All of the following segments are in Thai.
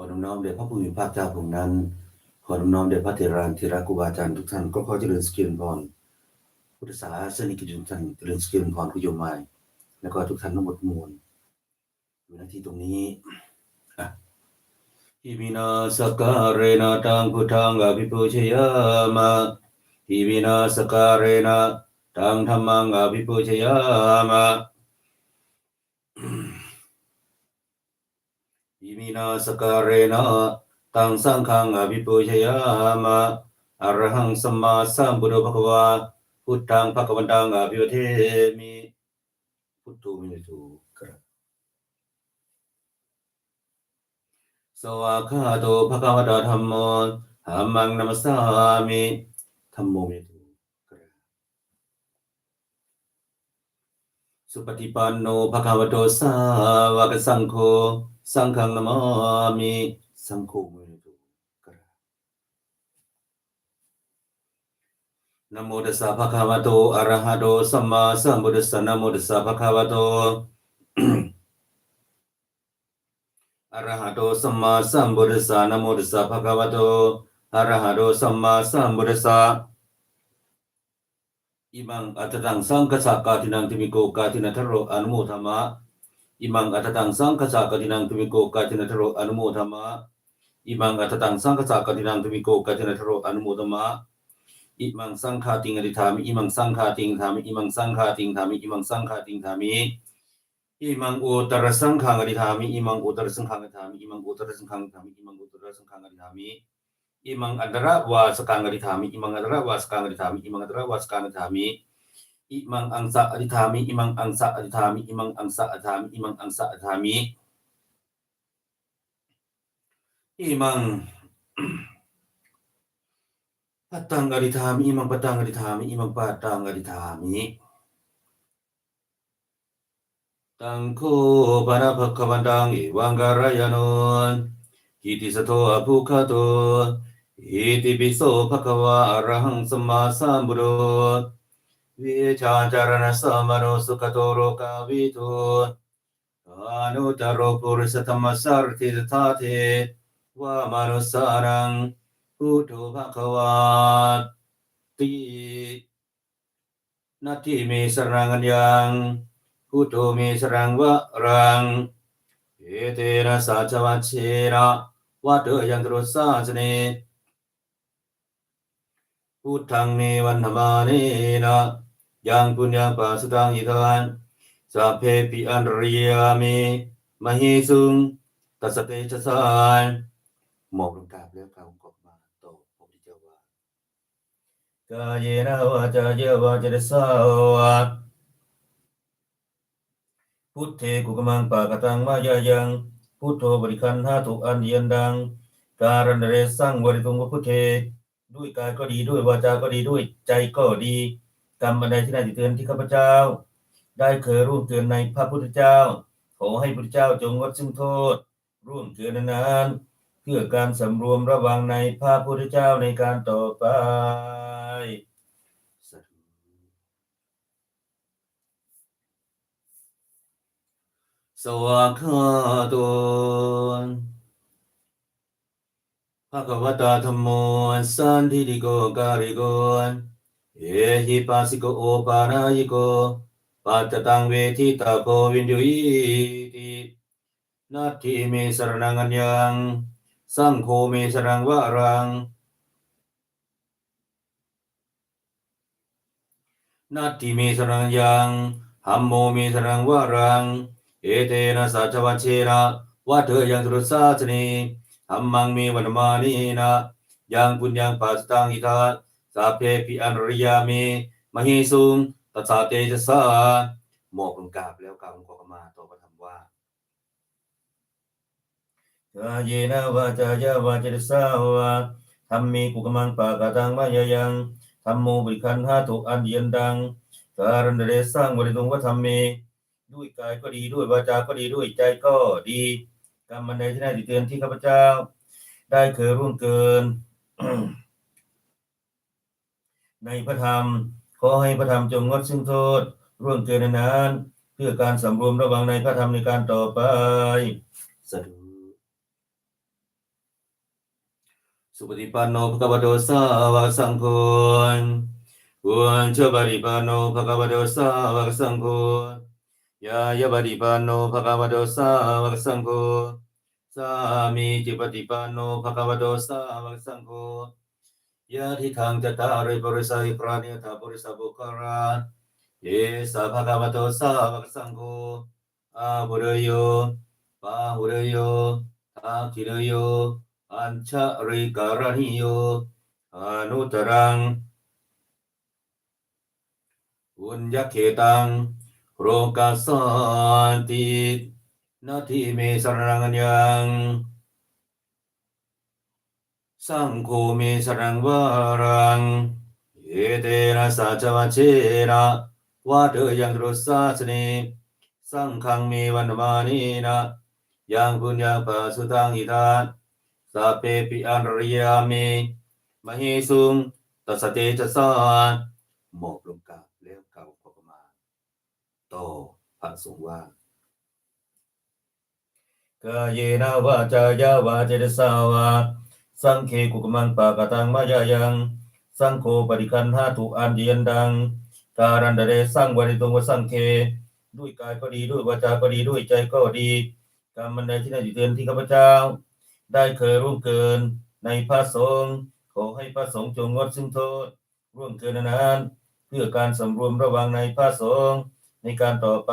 อน้อมน้อมแด่พระผู้มีพระเจ้าพระองค์นั้น ขอน้อมน้อมแด่พระเถรานเถระครูบาอาจารย์ทุกท่านก็ขอเจริญสกิลพรพุทธศาสนิกชนทุกท่านเจริญสกิลพรผู้โยมใหม่แล้วก็ทุกท่านทั้งหมดมวลอยู่ณที่ตรงนี้อะอิมินาสการเรนะตังพุทธังอภิปูชยามะอิมินาสการเรนะตังธรรมังอภิปูชยามะ มินาสการเรนะตังสังฆังอภิปูชยามะอรหังสัมมาสัมพุทโธภควาพุทธังภควันตังอภิวเทมิพุทโธมิตุครับสวากขาโตภควตาธัมโมธัมมังนัมสสามิธัมโมมิตุครับสุปฏิปันโนภควโตสาวกสังโฆ สังฆังนามามิสังโฆเมตุกระนะโมตัสสะภะคะวะโตอะระหะโตสัมมาสัมพุทธัสสะนะโมตัสสะภะคะวะโตอะระหะโตสัมมาสัมพุทธัสสะนะโมตัสสะภะคะวะโตอะระหะโตสัมมาสัมพุทธัสสะอิมังอัตตังสังคัสสะกาตินังติมิโกกาตินัทโรอนุโมทามะ อิมังอัตตังสังคสะกตินังตุมิโกกาตินัทโรอนุโมทมะอิมังอัตตังสังคสะกตินังตุมิโกกาตินัทโรอนุโมทมะอิมังสังฆาติงอริธามิอิมังสังฆาติงธามิอิมังสังฆาติงธามิอิมังสังฆาติงธามิอิมังอุตรสังฆังอริธามิอิมังอุตรสังฆังอริธามิอิมังอุตรสังฆังอริธามิอิมังอุตรสังฆังอริธามิอิมังอัตระวาสกังอริธามิอิมังอัตระวาสกังอริธามิอิมังอัตระวาสกังอริธามิ อิมังอังสะอธิธามิอิมังอังสะอธิธามิอิมังอังสะอธิธามิอิมังอังสะอธิธามิอิมังปัตตังอธิธามิอิมังปัตตังอธิธามิอิมังปัตตังอธิธามิตังโคปะนะภะคะวันตังเอวังการายโนกิติสโตอภุคาโตอิติปิโสภะคะวะอะระหังสัมมาสัมพุทโธ วิชาจารณสมโนสุขโตโรกาวิทุอนุตตรปุริสธรรมสารติตถาเทวามนุสานังพุทโธภควาตินาทิเมสรังอัญญังพุทโธเมสรังวะรังเอเตนะสัจวัชเชนะวัดเดยังตรุสาสเนพุทธังเนวันธมาเนนะ ยังปุญญาปัสสตังอิทานสัพเพปิอันริยามิมหิสุงตัสเตชะสานหมอบลงกราบแล้วกล่าวกบมาโตพระพุทธเจ้าว่ากายนะวาจาเยวาจาสาวะพุทเทกุกมังปากตังมายายังพุทโธบริคันหาตุอันเยียนดัง การันเรสังวริตุงวพุทเท ด้วยกายก็ดีด้วยวาจาก็ดีด้วยใจก็ดี กรรมอันใดที่น่าติเตือนที่ข้าพเจ้า ได้เคยร่วมเกินในพระพุทธเจ้า ขอให้พระเจ้าจงงดซึ่งโทษ ร่วมเกินนั้นเพื่อการสำรวมระวังในพระพุทธเจ้าในการต่อไปสาธุสวากขาโตภะคะวะตาธัมโมสันทิติโกกาลิโก เอหิปัสสิโกโอปารายิโกปัจตังเวทิตาโควินยุอิตินาทิเมสรนังอัญญังสังโฆเมสรังวะรังนาทิเมสรังยังหัมโมเมสรังวะรัง เอเตนะสัจวัชเชนะวัฏเถยังตรุสาสนีธรรมังมีวันมานีนะยังปุญญังปัสตังอิทาสาเพปิอันริยามีมหิสุงตัสสะเตจสาหมอบลงกราบแล้วกล่าวขอขมาต่อพระธรรมว่ากายเยนะวาจายาวาจาสาวะธรรมีกุกมังปากตังมายายังธรรมโมบริคันหาตุอันเยียนดังการันเดสร้างบริตุงวัฒธรรมเมด้วยกายก็ดีด้วยวาจาก็ดีด้วยใจก็ดีกรรมันใดที่น่าติเตือนที่ข้าพเจ้า ได้เคยร่วงเกิน ในพระธรรม ขอให้พระธรรมจงงดซึ่งโทษ ร่วงเกินนั้นเพื่อการสำรวมระวังในพระธรรมในการต่อไปสาธุสุปฏิปันโนภะควโตสาวกสังโฆอุนเชบริปันโนภะควโตสาวกสังโฆยายบริปันโนภะควโตสาวกสังโฆสามีจิปฏิปันโนภะควโตสาวกสังโฆ ยะทิทังจตาริปริสัยปราณิยถาปริสัพพุคาราเยสะภะคะวะโตสาวกสังโฆอาหุรโยปาหุรโยอาคิรโยอัญชริการณิโยอนุตรังอุญญเขตังโรกัสสันตินาทีเมสรนังอัญญัง สังโฆเมสรังวารังเอเตนะสัจวัชเชนะวาเดยังรุสสาสเนสังฆังเมวันมานีนะยังปุญญาปะสุตังอิทานสัพเพปิอันริยามิมหิสุงตัสเตจะสานหมอบลงกาบแล้วกล่าวขอประมาณต่อพระสงฆ์ว่ากายนะวาจายาวาเจตสาวา สังเคกุกมังปากตังมายายัง สังโฆปริคันหาตุอันเดียนดัง การันดเรสังวริตุงวสังเค ด้วยกายก็ดีด้วยวาจาก็ดีด้วยใจก็ดีกรรมันใดที่น่าอยู่เตือนที่ข้าพเจ้า ได้เคยร่วมเกินในพระสงฆ์ขอให้พระสงฆ์จงงดซึ่งโทษ ร่วมเกินนานเพื่อการสำรวมระวังในพระสงฆ์ในการต่อไป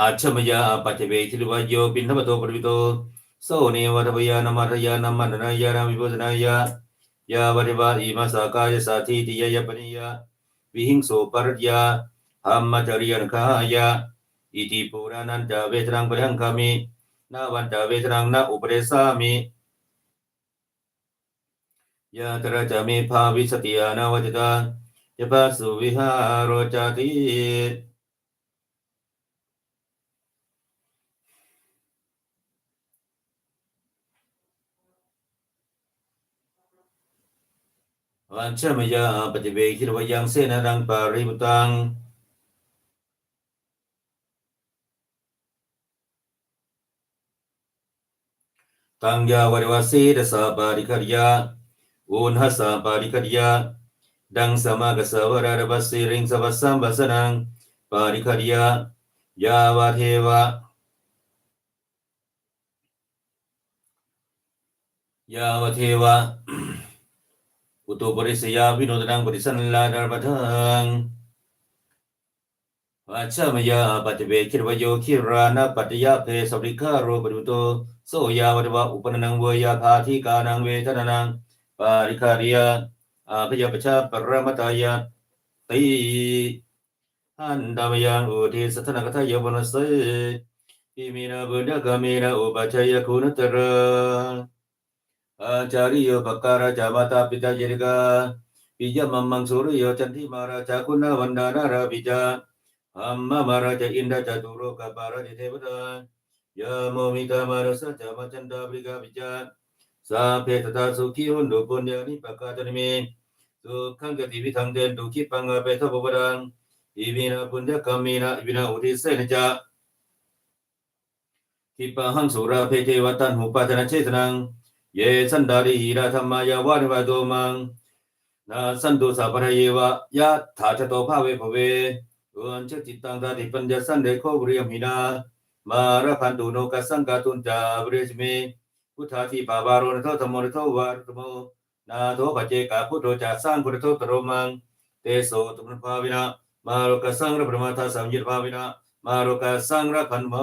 อุณหัสสะปะดิคาตยาดังสมยายาวเทวะอิริโกปินาปาดิชาตนะทังปาดิสังขายโยนิโสอาชมยาปัจเจเวคิรวายโยปินทปโตปริวิโตโสเนวัตพยานามัทยานามันนายานาวิโพสนายายาวัติวาอิมาสากายสาธิติยายปนิยาวิหิงโสปรัตยาหัมมัจริยันคายาอิติปุรานันจาเวทรังปริหังคามินาวันจาเวทรังนาอุปเรสามิยาตระจามิภาวิสติยานาวจตายปัสสุวิหารโรจาติ วันเชมยาปฏิเวคิรวยังเสนารังปาริบุตังตังยาวริวาสีดสาปาริคารยาอุนหัสาปาริคารยาดังสมากสวรารบัสสิริงสวัสสัมบัสนังปาริคารยายาวาเทวะยาวเทวะ อุตุปริสยาวิโนตนังปริสันลาดารบัทังวัชฌมยาปฏิเวคิรวโยคิรานะปัตยาเพสบริคาโรปริมุโตโสยาวัตวะอุปนังเวยาภาธิกานังเวทนานังปาริคาริยาอาพยาปชาปรมตายาติหันดามยังอุทิสัทนกทายบนสเสอิมินาบุญญกามินาอุปัชยคุณตระ จาริโยปการาจามาตาปิตาเจริกาปิยมัมมังสุริโยจันทิมาราชาคุณวันดาราปิจาอัมมามาราจอินดาจตุโรกาปาราเทวดายาโมมิตามารสะจามาจันดาบริกาปิจาสาเพตตาสุขีหุนดุปนยานิปกาจันมีสุขังกติวิทังเดนดุขิปังอาเปทบุปดังอิวินาปุญญกรรมีนาอิวินาอุทิเสนจาขิปังสุราเพเทวตันหูปัจนะเชตนัง เยสันดาริหิราธรรมายาวานิวาโตมังนาสันตุสัพพะเยวะยะถาชโตภาเวภเวอุนเชจิตตังตาติปัญญาสันเดโคบริยมหินามาระพันตุโนกัสสังกาตุนจาบริสเมพุทธาทีปาบาโรนโทธรรมโนโทวารุตโมนาโทปเจกาพุทโธจาสร้างพุทโธตโรมังเตโสตุมภาวินามาโรกัสสังระปรมาทาสัมยิตภาวินามาโรกัสสังระพันมา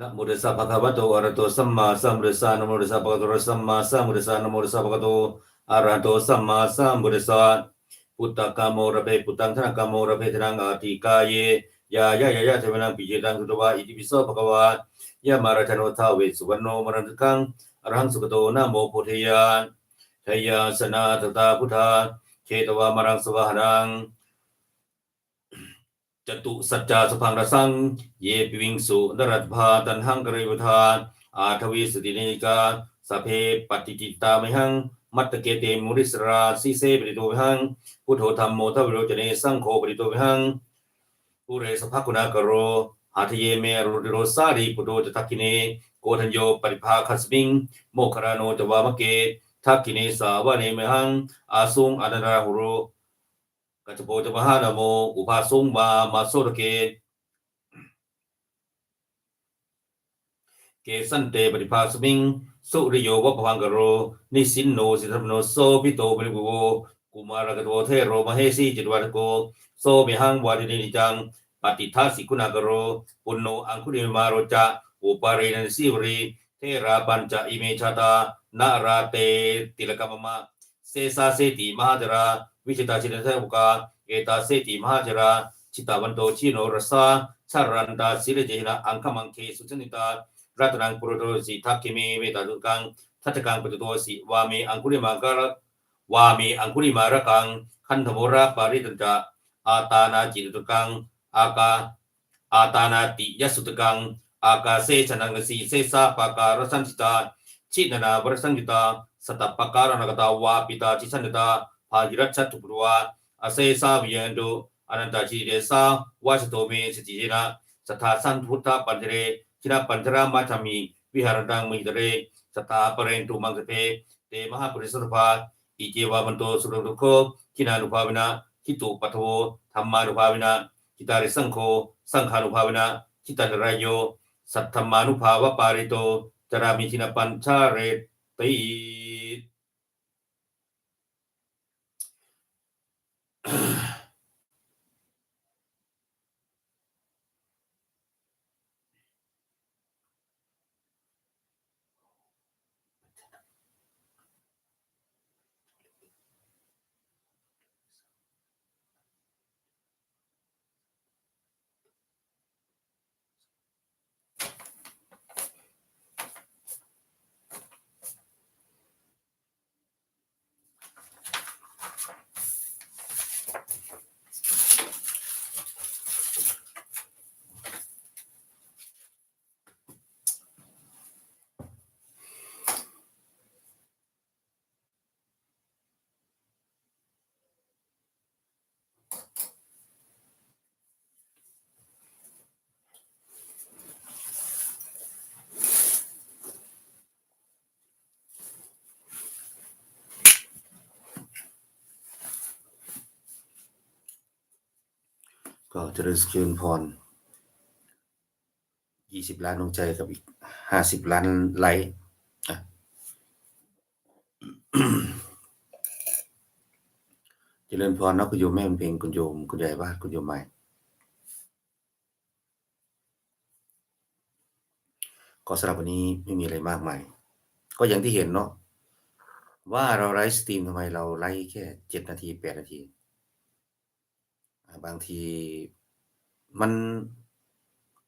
นะโมตัสสะภะคะวะโตอะระหะโตสัมมาสัมพุทธัสสะนะโมตัสสะภะคะวะโตอะระหะโตสัมมาสัมพุทธัสสะนะโมตัสสะภะคะวะโตอะระหะโตสัมมาสัมพุทธัสสะพุทธกามโมระเพพุทธังธนกามโมระเพธนังอาติกาเยยายายายาเทวนังปิเจตังสุตวะอิติปิโสภะคะวะยะมาราชโนทาเวสุวรรณโนมรันตกังอรหังสุขโตนะโมโพธิยานทยาสนาตตาพุทธาเชตวามรังสวะหนัง จตุสัจจาสพังรสัง เยปิวิงสุนรัตภาตันหังกริวุธาอาทวีสตินิกาสเพปฏิจิตตามหัง มัตตเกเตมุริสราสีเสปริโตวิหัง พุทโธธรรมโมทวิโรจเนสังโฆปริโตวิหังปุเรสภกุณากโรหาทเยเมรุติโรสารีปุโตจทักกิเน โกธัญโยปริภาคัสมิง โมคคารโนจวามเกทักกิเนสาวะเนมหัง อาสุงอนันตราหุโร กัจจโปจมหานโม อุปาสุงมามาโสระเก เกสันเตปฏิภาสมิง สุริโยวะพพังกโร นิสินโนสิทธมโนโซพิโตปริบุโวกุมารกตโวเทโรมเหสีจิตวัตโก โซเมหังวาดินิจังปฏิทัสสิกุณากโร ปุณโนอังคุริมาโรจะอุปารินันสิวรี เทราปัญจอิเมชาตา นาราเตติลกมมะ เซสาเสติมหาจราวิชิตาชินเทวกาเอตาเสติมหาจราชิตาวันโตชิโนรสาชารันตาสิริเจนะอังคมังเคสุชนิตารัตนังปุโรโตสิทักขิเมเมตาตุกังทัตกังปตุโตสิวาเมอังคุริมากรวาเมอังคุริมาระกังคันธโมระปาริตันจะอาตานาจิตตุกังอากาอาตานาติยสุตกังอากาเซชนังกสีเซสาปาการสันติตาชินนาวรสังกิตา สตัปปการนกตาวาปิตาจิสันตาภากิรัชตุปรวาอาเซสาวิยันโดอนันตาจิเดสาวาชโตเมสติเจนะสทธาสันพุทธปันเทเรชินาปัญจรามาชามิวิหารตังมิตเรสตาปเรนตุมังสเพเตมหาปริสสภาอิเจวามันโตสุรุโคคินานุภาวินะคิตุปัทโวธรรมานุภาวินะคิตาริสังโฆสังฆานุภาวินะคิตันรายโยสัทธรรมานุภาวะปาริโตจรามิชินปัญชาเรติ ก็เจริญสกิลพรยี่สิบล้านดวงใจกับอีกห้าสิบล้านไลค์อะเจริญพรนะคุณโยมแม่เพลงคุณโยมคุณยายบ้านคุณโยมใหม่ก็สำหรับวันนี้ไม่มีอะไรมากมาย ก็อย่างที่เห็นเนาะว่าเราไลฟ์สตรีมทำไมเราไลฟ์แค่เจ็ดนาทีแปดนาที บางทีมัน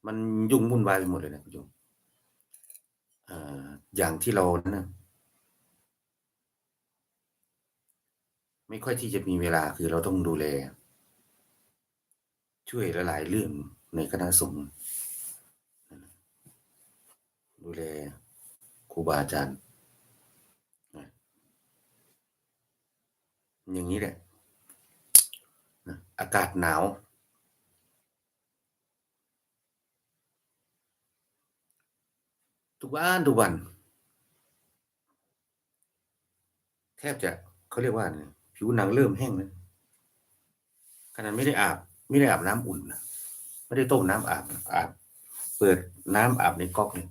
มันยุ่งวุ่นวายไปหมดเลยนะคุณโยมอ่าอย่างที่เรานะไม่ค่อยที่จะมีเวลาคือเราต้องดูแล ช่วยหลาย ๆ เรื่องในคณะสงฆ์ดูแลครูบาอาจารย์อย่างนี้แหละ อากาศหนาว ทุกวันทุกวัน แทบจะเขาเรียกว่าเนี่ยผิวหนังเริ่มแห้งแล้วขนาดไม่ได้อาบ ไม่ได้อาบน้ำอุ่นนะไม่ได้ต้มน้ำอาบอาบ เปิดน้ำอาบในก๊อกเนี่ย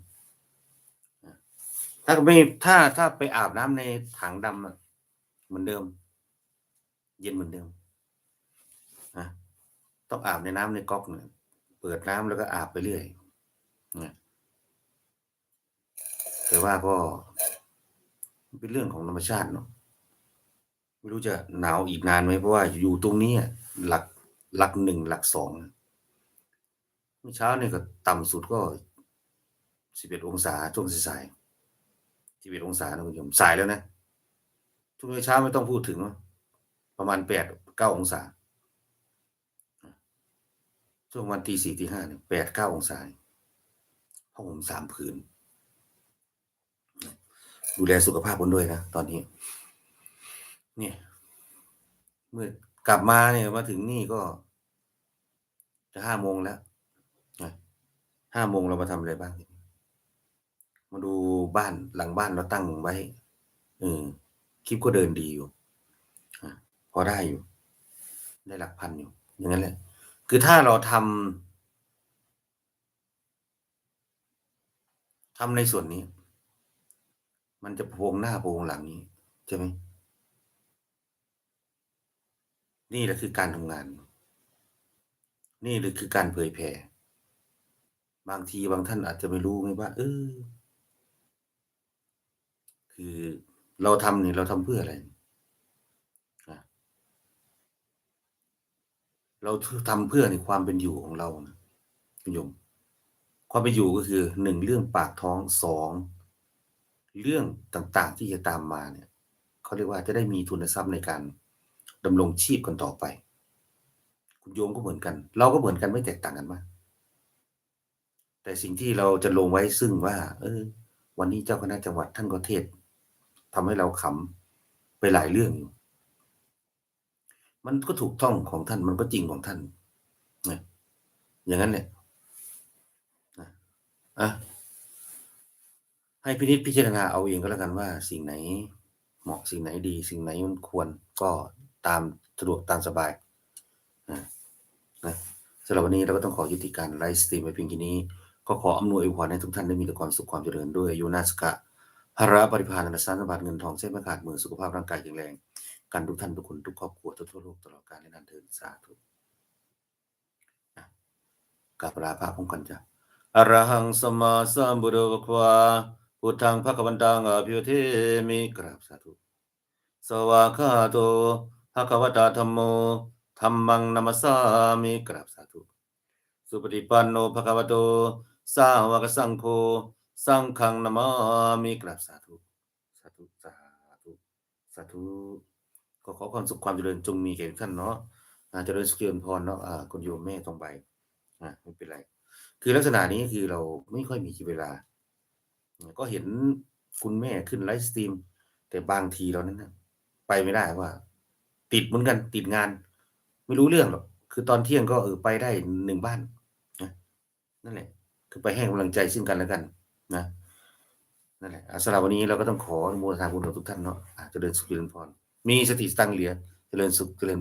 ถ้าไม่ถ้าถ้าไปอาบน้ำในถังดำเหมือนเดิม เย็นเหมือนเดิม ต้องอาบในน้ำในก๊อกเนี่ยเปิดน้ำแล้วก็อาบไปเรื่อยนะแต่ว่าก็เป็นเรื่องของธรรมชาติเนาะไม่รู้จะหนาวอีกนานไหมเพราะว่าอยู่ตรงนี้หลักหลักหนึ่งหลักสองเมื่อเช้าเนี่ยก็ต่ำสุดก็สิบเอ็ดองศาช่วงสายสิบเอ็ดองศานะคุณผู้ชมสายแล้วนะช่วงเช้าไม่ต้องพูดถึง ประมาณแปดเก้าองศา ช่วงวันตีสี่ตีห้าเนี่ยแปดเก้าองศาห้องผมสามผืน ดูแลสุขภาพคนด้วยนะตอนนี้ เนี่ย เมื่อกลับมาเนี่ยมาถึงนี่ก็ จะห้าโมงแล้วห้าโมงเรามาทำอะไรบ้าง มาดูบ้านหลังบ้านเราตั้งไว้เออคลิปก็เดินดีอยู่อะพอได้อยู่ ได้หลักพันอยู่ อย่างนั้นแหละ คือถ้าเราทำทำในส่วนนี้ มันจะโพงหน้าโพงหลังนี้ใช่ไหมนี่แหละคือการทำงาน นี่แหละคือการเผยแผ่บางทีบางท่านอาจจะไม่รู้ไงว่า เออ คือเราทำนี่เราทำเพื่ออะไรอะ เราทำเพื่อในความเป็นอยู่ของเรานะคุณโยมความเป็นอยู่ก็คือหนึ่งเรื่องปากท้องสองเรื่องต่างๆที่จะตามมาเนี่ยเขาเรียกว่าจะได้มีทุนทรัพย์ในการดำรงชีพกันต่อไป คุณโยมก็เหมือนกัน เราก็เหมือนกันไม่แตกต่างกันมาก แต่สิ่งที่เราจะลงไว้ซึ่งว่า เออ วันนี้เจ้าคณะจังหวัดท่านก็เทศทำให้เราขำไปหลายเรื่องอยู่ มันก็ถูกต้องของท่านมันก็จริงของท่านนะอย่างนั้นแหละนะอะให้พินิจพิจารณาเอาเองก็แล้วกันว่า สิ่งไหนเหมาะสิ่งไหนดี สิ่งไหนมันควรก็ตามสะดวกตามสบายนะนะสำหรับวันนี้เราก็ต้องขอยุติการไลฟ์สตรีมไปเพียงแค่นี้ ก็ขออำนวยอวยพรให้ทุกท่านได้มีแต่ความสุขความเจริญด้วยอายุนาสกะภาระปริพานนันทรัพย์เงินทองเส้นไม่ขาดมือสุขภาพร่างกายแข็งแรง กันทุกท่านทุกคนทุกครอบครัวทั่วโลกตลอดกาลและนานเทินสาธุนะกราบลาพระพร้อมกันจ้ะอรหังสมมาสัมพุทโธภควาพุทธังภควันตังอภิวเทมิกราบสาธุสวากขาโตภะควตาธรรมโมธรรมังนัมสามิกราบสาธุสุปฏิปันโนภะควโตสาวกสังโฆสังฆังนามามิกราบสาธุสาธุสาธุสาธุ ขอความสุขความเจริญจงมีแก่ทุกท่านเนาะเจริญสุขเจริญพรเนาะคุณโยมแม่ทองใบอ่าไม่เป็นไร คือลักษณะนี้คือเราไม่ค่อยมีเวลา ก็เห็นคุณแม่ขึ้นไลฟ์สตรีม แต่บางทีเรานั้นนะไปไม่ได้ว่า ติดเหมือนกันติดงาน ไม่รู้เรื่องหรอกคือตอนเที่ยงก็เออไปได้หนึ่งบ้านนะนั่นแหละ คือไปให้กำลังใจซึ่งกันและกัน นะนั่นแหละสำหรับวันนี้เราก็ต้องขออนุโมทนาบุญกับทุกท่านเนาะอะเจริญสุขเจริญพร มีสติสตังเหลือเจริญสุขเจริญ